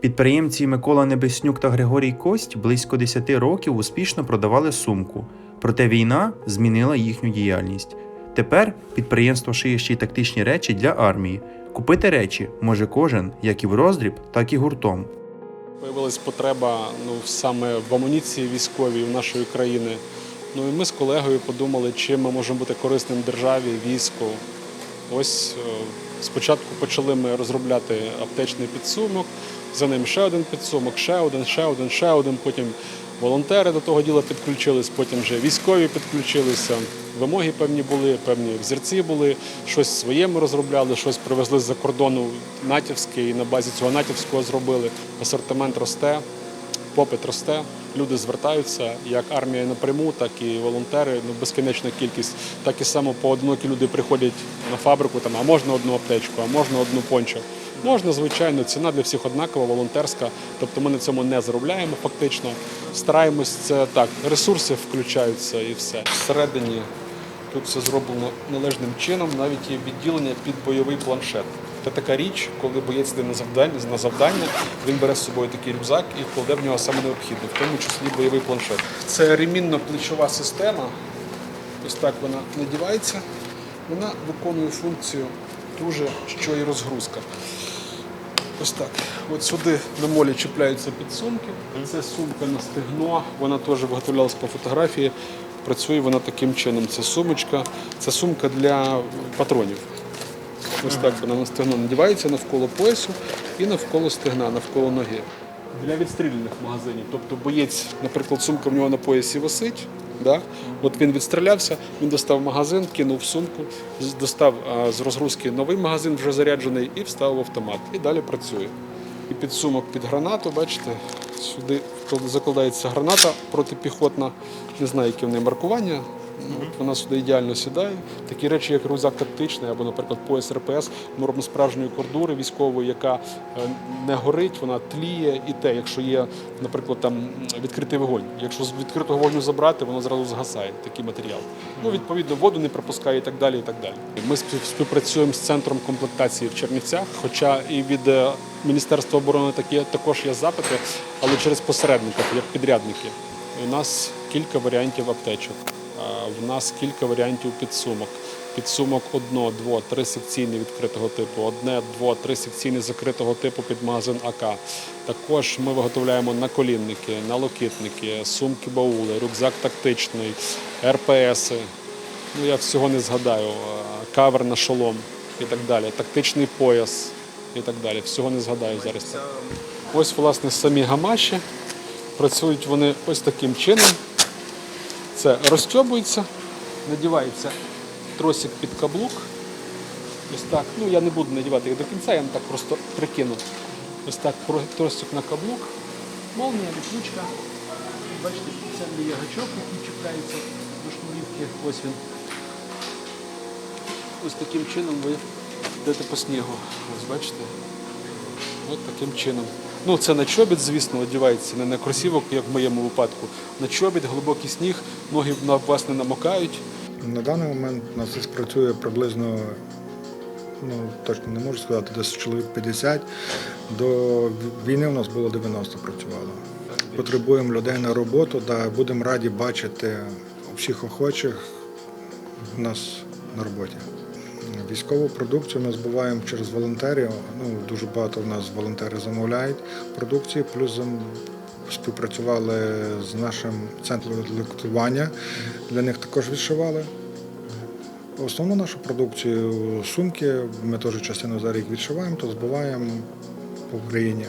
Підприємці Микола Небеснюк та Григорій Кость близько 10 років успішно продавали сумку. Проте війна змінила їхню діяльність. Тепер підприємство шиє ще й тактичні речі для армії. Купити речі може кожен як і в роздріб, так і гуртом. Появилась потреба ну, саме в амуніції військовій в нашої країни. Ну і ми з колегою подумали, чим ми можемо бути корисним державі, війську. Ось е, спочатку почали ми розробляти аптечний підсумок, за ним ще один підсумок, ще один, ще один, ще один. Потім волонтери до того діла підключились, потім вже військові підключилися. Вимоги певні були, певні взірці були, щось своє ми розробляли, щось привезли з-за кордону натівське і на базі цього натівського зробили. Асортимент росте, попит росте, люди звертаються, як армія напряму, так і волонтери, ну безкінечна кількість, так і само поодинокі люди приходять на фабрику, там, а можна одну аптечку, а можна одну пончо. Можна, звичайно, ціна для всіх однакова, волонтерська. Тобто ми на цьому не заробляємо фактично. Стараємось це так, ресурси включаються і все. Всередині тут все зроблено належним чином, навіть є відділення під бойовий планшет. Це така річ, коли боєць йде на завдання, на завдання, він бере з собою такий рюкзак і вкладе в нього саме необхідне, в тому числі бойовий планшет. Це ремінно-плечова система. Ось так вона надівається. Вона виконує функцію дуже що і розгрузка. Ось так. От сюди на молі чіпляються підсумки. Це сумка на стегно. Вона теж виготовлялась по фотографії. Працює вона таким чином. Це сумочка, це сумка для патронів. Ось так вона на стегно надівається навколо поясу і навколо стегна, навколо ноги. Для відстріляних магазинів. Тобто боєць, наприклад, сумка в нього на поясі висить. Да? От він відстрілявся, він достав магазин, кинув сумку, достав з розгрузки новий магазин, вже заряджений, і вставив автомат. І далі працює. І підсумок під гранату, бачите, сюди закладається граната протипіхотна, не знаю, яке в неї маркування. От вона сюди ідеально сідає. Такі речі, як рюкзак тактичний або, наприклад, пояс РПС, ми робимо справжньої кордури військової, яка е, не горить, вона тліє і те, якщо є, наприклад, там відкритий вогонь. Якщо з відкритого вогню забрати, воно зразу згасає. Такий матеріал. Ну, відповідно, воду не пропускає і так далі. І так далі. Ми спів- співпрацюємо з центром комплектації в Чернівцях, хоча і від е, Міністерства оборони такі також є запити, але через посередників, як підрядники. У нас кілька варіантів аптечок. В нас кілька варіантів підсумок. Підсумок одно, дво, три секційні відкритого типу, одне, дво, три секційні закритого типу під магазин АК. Також ми виготовляємо наколінники, налокітники, сумки баули, рюкзак тактичний, РПСи. Ну я всього не згадаю. Кавер на шолом і так далі, тактичний пояс і так далі. Всього не згадаю зараз. Ось, власне, самі гамаші. Працюють вони ось таким чином. Це розтьобується, надівається тросик під каблук. Ось так. Ну я не буду надівати їх до кінця, я так просто прикину. Ось так тросик на каблук, молнія, відключка. Бачите, це є гачок, який чіпляється до шнурівки. Ось він. Ось таким чином ви йдете по снігу. Ось бачите. Ось таким чином. Ну, це на чобіт, звісно, одягається, не на кросівок, як в моєму випадку. На чобіт, глибокий сніг, ноги на вас не намокають. На даний момент у нас працює приблизно, ну точно не можу сказати, десь чоловік 50. До війни у нас було 90 працювало. Потребуємо людей на роботу, да, будемо раді бачити всіх охочих у нас на роботі. Військову продукцію ми збуваємо через волонтерів. Ну, дуже багато в нас волонтери замовляють продукції, плюс співпрацювали з нашим центром лікування. Для них також відшивали. Основну нашу продукцію сумки, ми теж частину зараз їх відшиваємо, то збуваємо по Україні.